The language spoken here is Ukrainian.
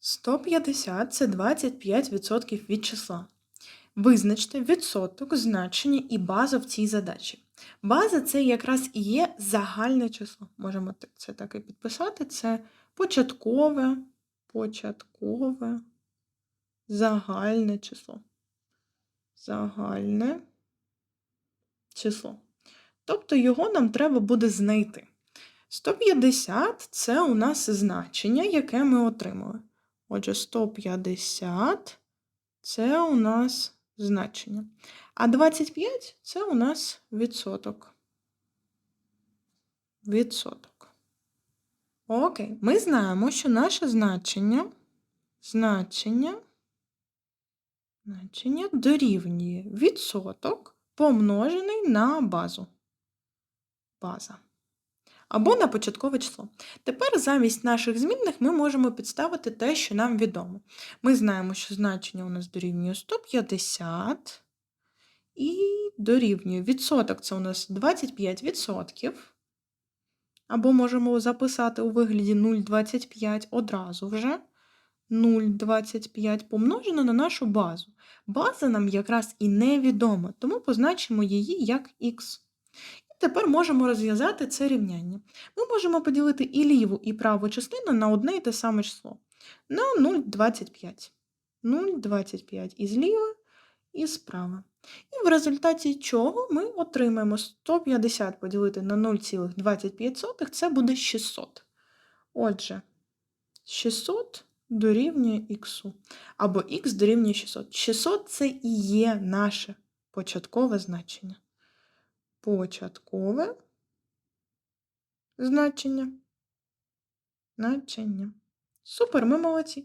150 це 25% від числа. Визначте відсоток, значення і базу в цій задачі. База це якраз і є загальне число. Можемо це так і підписати. Це початкове, початкове, загальне число. Загальне число. Тобто його нам треба буде знайти. 150 це у нас значення, яке ми отримали. Отже, 150 це у нас значення. А 25 це у нас відсоток. Відсоток. Окей, ми знаємо, що наше значення, значення, значення дорівнює відсоток помножений на базу. База. Або на початкове число. Тепер замість наших змінних ми можемо підставити те, що нам відомо. Ми знаємо, що значення у нас дорівнює 150 і дорівнює відсоток це у нас 25%. Або можемо записати у вигляді 0,25 одразу вже. 0,25 помножено на нашу базу. База нам якраз і невідома, тому позначимо її як х. Тепер можемо розв'язати це рівняння. Ми можемо поділити і ліву, і праву частину на одне і те саме число. На 0,25. 0,25 і зліва, і справа. І в результаті чого ми отримаємо 150 поділити на 0,25, це буде 600. Отже, 600 дорівнює х. Або х дорівнює 600. 600 це і є наше початкове значення. Початкове значення. Значення. Супер, ми молодці.